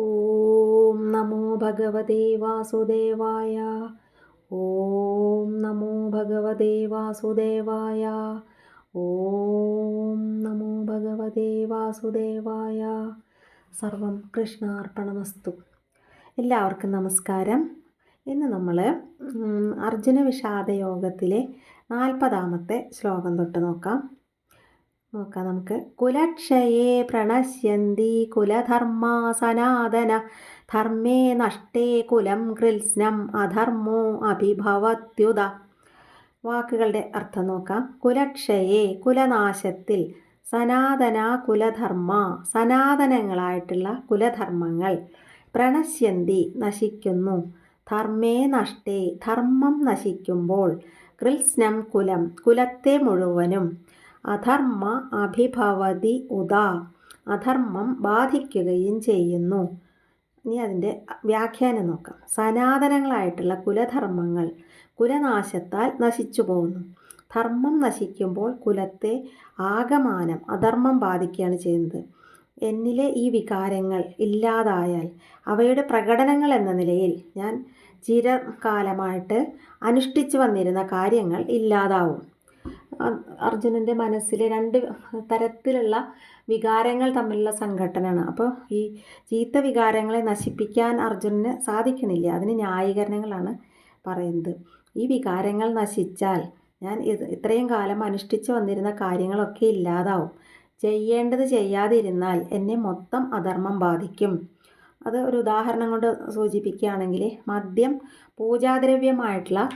ഓം നമോ ഭഗവതേ വാസുദേവായ ഓം നമോ ഭഗവതേ വാസുദേവായ ഓം നമോ ഭഗവതേ വാസുദേവായ സർവം കൃഷ്ണാർപ്പണമസ്തു. എല്ലാവർക്കും നമസ്കാരം. ഇന്ന് നമ്മൾ അർജുന വിഷാദ യോഗത്തിലെ നാൽപ്പതാമത്തെ ശ്ലോകം തൊട്ട് നോക്കാം. നോക്കാം നമുക്ക്. കുലക്ഷയേ പ്രണശ്യന്തി കുലധർമ്മ സനാതന. ധർമ്മേ നഷ്ടേ കുലം കൃത്സ്നം അധർമ്മോ അഭിഭവത്യുത. വാക്കുകളുടെ അർത്ഥം നോക്കാം. കുലക്ഷയേ കുലനാശത്തിൽ സനാതന കുലധർമ്മ സനാതനങ്ങളായിട്ടുള്ള കുലധർമ്മങ്ങൾ പ്രണശ്യന്തി നശിക്കുന്നു. ധർമ്മേ നഷ്ടേ ധർമ്മം നശിക്കുമ്പോൾ കൃത്സ്നം കുലം കുലത്തെ മുഴുവനും അധർമ്മ അഭിഭവതി ഉദാ. അധർമ്മം ബാധിക്കുകയും ചെയ്യുന്നു. ഇനി അതിന്റെ വ്യാഖ്യാനം നോക്കാം. സനാതനങ്ങളായിട്ടുള്ള കുലധർമ്മങ്ങൾ കുലനാശത്താൽ നശിച്ചു പോകുന്നു. ധർമ്മം നശിക്കുമ്പോൾ കുലത്തെ ആകമാനം അധർമ്മം ബാധിക്കുകയാണ് ചെയ്യുന്നത്. എന്നിലെ ഈ വികാരങ്ങൾ ഇല്ലാതായാൽ അവയുടെ പ്രകടനങ്ങൾ എന്ന നിലയിൽ ഞാൻ ചിരകാലമായിട്ട് അനുഷ്ഠിച്ചു വന്നിരുന്ന കാര്യങ്ങൾ ഇല്ലാതാവും. അർജുനന്റെ മനസ്സിലെ രണ്ട് തരത്തിലുള്ള വികാരങ്ങൾ തമ്മിലുള്ള സംഘട്ടനമാണ് അപ്പോൾ ഈ ചീത്ത വികാരങ്ങളെ നശിപ്പിക്കാൻ അർജുനന് സാധിക്കണില്ല. അതിന് ന്യായീകരണങ്ങളാണ് പറയുന്നത്. ഈ വികാരങ്ങൾ നശിച്ചാൽ ഞാൻ ഇത്രയും കാലം അനുഷ്ഠിച്ചു വന്നിരുന്ന കാര്യങ്ങളൊക്കെ ഇല്ലാതാവും. ചെയ്യേണ്ടത് ചെയ്യാതിരുന്നാൽ എന്നെ മൊത്തം അധർമ്മം ബാധിക്കും. അത് ഒരു ഉദാഹരണം കൊണ്ട് സൂചിപ്പിക്കുകയാണെങ്കിൽ മദ്യം പൂജാദ്രവ്യമായിട്ടുള്ള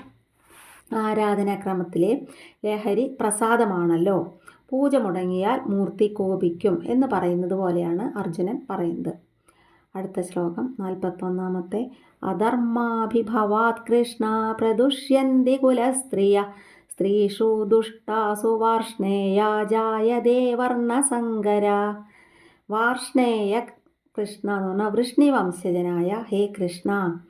ആരാധനാക്രമത്തിലെ ലഹരി പ്രസാദമാണല്ലോ. പൂജ മുടങ്ങിയാൽ മൂർത്തി കോപിക്കും എന്ന് പറയുന്നത് പോലെയാണ് അർജുനൻ പറയുന്നത്. അടുത്ത ശ്ലോകം നാൽപ്പത്തൊന്നാമത്തെ. അധർമാഭിഭവാത് കൃഷ്ണ പ്രദുഷ്യന്തി കുലസ്ത്രീയ സ്ത്രീഷു ദുഷ്ടാസു വാർഷ്ണേയ ജായതേ വർണസങ്കര വാർഷ്ണേയ കൃഷ്ണ എന്ന് പറഞ്ഞാൽ വൃഷ്ണിവംശജനായ ഹേ കൃഷ്ണ.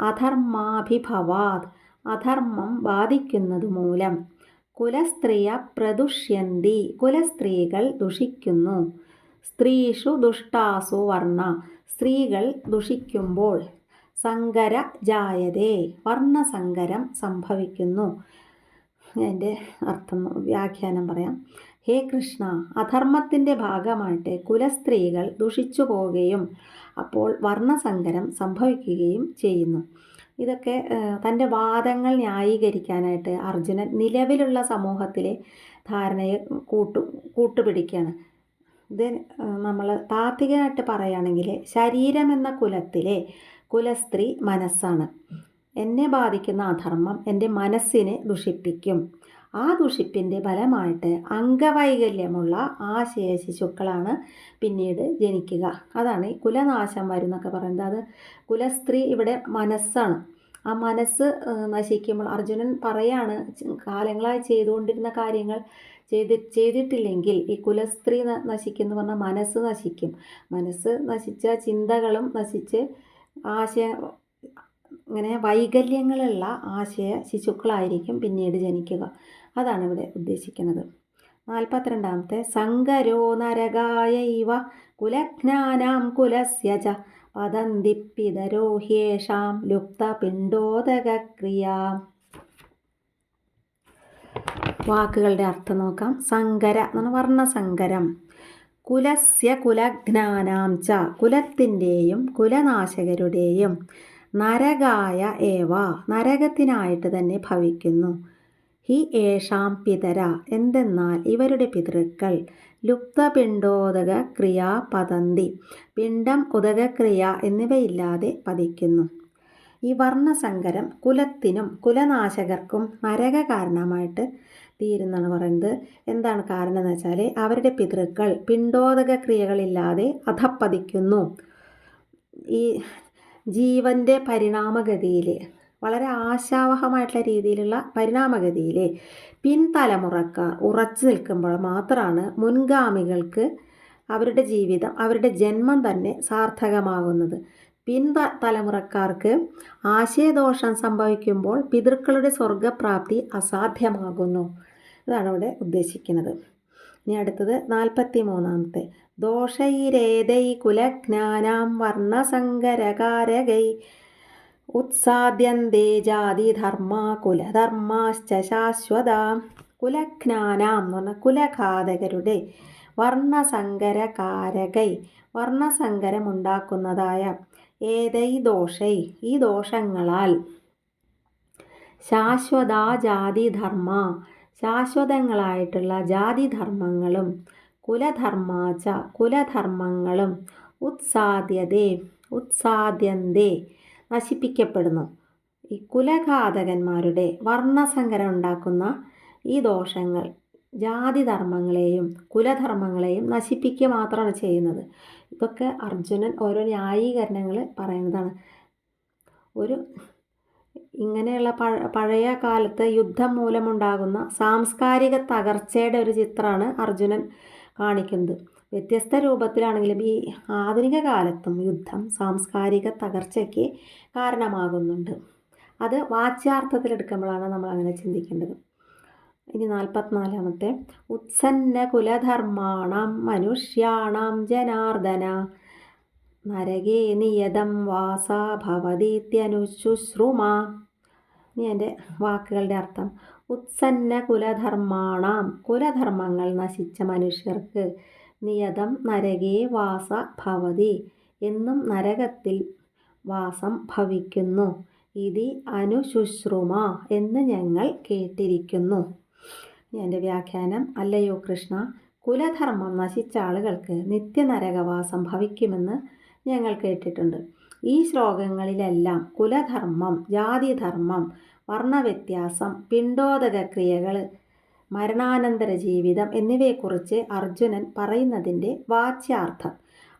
അധർമാഭിഭവാത് അധർമ്മം ബാധിക്കുന്നത് മൂലം. കുലസ്ത്രീയ പ്രദുഷ്യന്തി കുലസ്ത്രീകൾ ദുഷിക്കുന്നു. സ്ത്രീഷു ദുഷ്ടാസു വർണ സ്ത്രീകൾ ദുഷിക്കുമ്പോൾ സങ്കര ജായതേ വർണസങ്കരം സംഭവിക്കുന്നു. എന്റെ അർത്ഥം വ്യാഖ്യാനം പറയാം. ഹേ കൃഷ്ണ അധർമ്മത്തിന്റെ ഭാഗമായിട്ട് കുലസ്ത്രീകൾ ദുഷിച്ചു പോവുകയും അപ്പോൾ വർണസങ്കരം സംഭവിക്കുകയും ചെയ്യുന്നു. ഇതൊക്കെ തന്റെ വാദങ്ങൾ ന്യായീകരിക്കാനായിട്ട് അർജുനൻ നിലവിലുള്ള സമൂഹത്തിലെ ധാരണയെ കൂട്ടു കൂട്ടുപിടിക്കുകയാണ് ഇത് നമ്മൾ താത്വികമായിട്ട് പറയുകയാണെങ്കിൽ ശരീരം എന്ന കുലത്തിലെ കുലസ്ത്രീ മനസ്സാണ്. എന്നെ ബാധിക്കുന്ന അധർമ്മം എന്റെ മനസ്സിനെ ദുഷിപ്പിക്കും. ആ ദുഷിപ്പിന്റെ ഫലമായിട്ട് അംഗവൈകല്യമുള്ള ആശയ ശിശുക്കളാണ് പിന്നീട് ജനിക്കുക. അതാണ് ഈ കുലനാശം വരുന്നൊക്കെ പറയുന്നത്. അത് കുലസ്ത്രീ ഇവിടെ മനസ്സാണ്. ആ മനസ്സ് നശിക്കുമ്പോൾ അർജുനൻ പറയാണ് കാലങ്ങളായി ചെയ്തുകൊണ്ടിരുന്ന കാര്യങ്ങൾ ചെയ്തി ചെയ്തിട്ടില്ലെങ്കിൽ ഈ കുലസ്ത്രീ നശിക്കുന്നു പറഞ്ഞാൽ മനസ്സ് നശിക്കും. മനസ്സ് നശിച്ച ചിന്തകളും നശിച്ച് ആശയ ഇങ്ങനെ വൈകല്യങ്ങളുള്ള ആശയ ശിശുക്കളായിരിക്കും പിന്നീട് ജനിക്കുക. അതാണ് ഇവിടെ ഉദ്ദേശിക്കുന്നത്. നാൽപ്പത്തിരണ്ടാമത്തെ സങ്കരോ നരകായ ഇവ കുലജ്ഞാനാം കുലസ്യജ പതന്തിപ്പിതരോ ഹ്യേഷാം ലുപ്തപിണ്ഡോദകക്രിയ വാക്കുകളുടെ അർത്ഥം നോക്കാം. സങ്കര എന്ന് വർണസങ്കരം. കുലസ്യ കുലജ്ഞാനാം ച കുലത്തിന്റെയും കുലനാശകരുടെയും നരകായ ഏവ നരകത്തിനായിട്ട് തന്നെ ഭവിക്കുന്നു. ഹി ഏഷാം പിതര എന്തെന്നാൽ ഇവരുടെ പിതൃക്കൾ. ലുപ്തപിണ്ടോദക ക്രിയ പതന്തി പിണ്ടം ഉദകക്രിയ എന്നിവയില്ലാതെ പതിക്കുന്നു. ഈ വർണസങ്കരം കുലത്തിനും കുലനാശകർക്കും നരക കാരണമായിട്ട് തീരുന്നാണ് പറയുന്നത്. എന്താണ് കാരണം എന്ന് വെച്ചാൽ അവരുടെ പിതൃക്കൾ പിണ്ടോദക ക്രിയകളില്ലാതെ അധപ്പതിക്കുന്നു ഈ ജീവന്റെ പരിണാമഗതിയിൽ വളരെ ആശാവഹമായിട്ടുള്ള രീതിയിലുള്ള പരിണാമഗതിയിൽ പിൻതലമുറക്കാർ ഉറച്ചു നിൽക്കുമ്പോൾ മാത്രമാണ് മുൻഗാമികൾക്ക് അവരുടെ ജീവിതം അവരുടെ ജന്മം തന്നെ സാർത്ഥകമാകുന്നത്. പിൻ തലമുറക്കാർക്ക് ആശയദോഷം സംഭവിക്കുമ്പോൾ പിതൃക്കളുടെ സ്വർഗപ്രാപ്തി അസാധ്യമാകുന്നു. ഇതാണ് ഇവിടെ ഉദ്ദേശിക്കുന്നത്. ഇനി അടുത്തത് നാൽപ്പത്തി മൂന്നാമത്തെ ദോഷൈരേതൈ കുലജ്ഞാനാം വർണസങ്കരകാരകൈ ഉത്സാദ്യന്തേ ജാതിധർമ്മ കുലധർമാശ്ച ശാശ്വത. കുലജ്ഞാനാം എന്ന് പറഞ്ഞാൽ കുലഘാതകരുടെ വർണസങ്കരകാരകൈ വർണസങ്കരമുണ്ടാക്കുന്നതായ ഏതൈ ദോഷൈ? ഈ ദോഷങ്ങളാൽ ശാശ്വതാ ജാതിധർമ്മ. ശാശ്വതങ്ങളായിട്ടുള്ള ജാതിധർമ്മങ്ങളും കുലധർമാച്ച കുലധർമ്മങ്ങളും ഉത്സാദ്യതേ ഉത്സാദ്യന്തേ നശിപ്പിക്കപ്പെടുന്നു. ഈ കുലഘാതകന്മാരുടെ വർണസങ്കരം ഉണ്ടാക്കുന്ന ഈ ദോഷങ്ങൾ ജാതി ധർമ്മങ്ങളെയും കുലധർമ്മങ്ങളെയും നശിപ്പിക്കുക മാത്രമാണ് ചെയ്യുന്നത്. ഇതൊക്കെ അർജുനൻ ഓരോ ന്യായീകരണങ്ങൾ പറയുന്നതാണ്. ഒരു ഇങ്ങനെയുള്ള പഴ പഴയ കാലത്ത് യുദ്ധം മൂലമുണ്ടാകുന്ന സാംസ്കാരിക തകർച്ചയുടെ ഒരു ചിത്രമാണ് അർജുനൻ കാണിക്കുന്നത്. വ്യത്യസ്ത രൂപത്തിലാണെങ്കിലും ഈ ആധുനിക കാലത്തും യുദ്ധം സാംസ്കാരിക തകർച്ചയ്ക്ക് കാരണമാകുന്നുണ്ട്. അത് വാച്യാർത്ഥത്തിലെടുക്കുമ്പോഴാണ് നമ്മൾ അങ്ങനെ ചിന്തിക്കേണ്ടത്. ഇനി നാൽപ്പത്തിനാലാമത്തെ. ഉത്സന്ന കുലധർമാണം മനുഷ്യാണം ജനാർദ്ദന. നരകേ നിയതം വാസ ഭവതീത്യനുശുശ്രുമ. ഇനി എന്റെ വാക്കുകളുടെ അർത്ഥം. ഉത്സന്ന കുലധർമാണാം. കുലധർമ്മങ്ങൾ നശിച്ച മനുഷ്യർക്ക് നിയതം നരകേ വാസ ഭവതി. എന്നും നരകത്തിൽ വാസം ഭവിക്കുന്നു. ഇതി അനുശുശ്രുമ എന്ന് ഞങ്ങൾ കേട്ടിരിക്കുന്നു. എന്റെ വ്യാഖ്യാനം. അല്ലയോ കൃഷ്ണ കുലധർമ്മം നശിച്ച ആളുകൾക്ക് നിത്യനരകവാസം ഭവിക്കുമെന്ന് ഞങ്ങൾ കേട്ടിട്ടുണ്ട്. ഈ ശ്ലോകങ്ങളിലെല്ലാം കുലധർമ്മം ജാതിധർമ്മം വർണവ്യത്യാസം പിണ്ടോദക ക്രിയകൾ മരണാനന്തര ജീവിതം എന്നിവയെക്കുറിച്ച് അർജുനൻ പറയുന്നതിന്റെ വാച്യാർത്ഥം.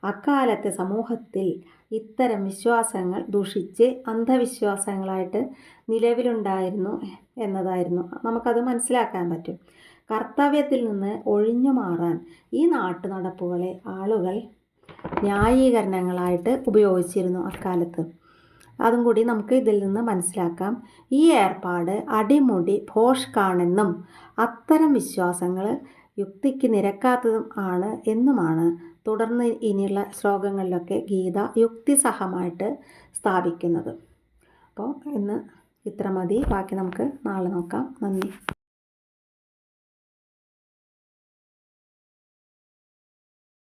അക്കാലത്തെ സമൂഹത്തിൽ ഇത്തരം വിശ്വാസങ്ങൾ ദുഷിച്ച് അന്ധവിശ്വാസങ്ങളായിട്ട് നിലവിലുണ്ടായിരുന്നു എന്നതായിരുന്നു. നമുക്കത് മനസ്സിലാക്കാൻ പറ്റും. കർത്തവ്യത്തിൽ നിന്ന് ഒഴിഞ്ഞു മാറാൻ ഈ നാട്ടു നടപ്പുകളെ ആളുകൾ ന്യായീകരണങ്ങളായിട്ട് ഉപയോഗിച്ചിരുന്നു അക്കാലത്ത്. അതും കൂടി നമുക്ക് ഇതിൽ നിന്ന് മനസ്സിലാക്കാം. ഈ ഏർപ്പാട് അടിമുടി ഭോഷ്കാണെന്നും അത്തരം വിശ്വാസങ്ങൾ യുക്തിക്ക് നിരക്കാത്തതും ആണ് എന്നുമാണ് തുടർന്ന് ഇനിയുള്ള ശ്ലോകങ്ങളിലൊക്കെ ഗീത യുക്തിസഹമായിട്ട് സ്ഥാപിക്കുന്നത്. അപ്പോൾ ഇന്ന് ഇത്ര മതി. ബാക്കി നമുക്ക് നാളെ നോക്കാം. നന്ദി.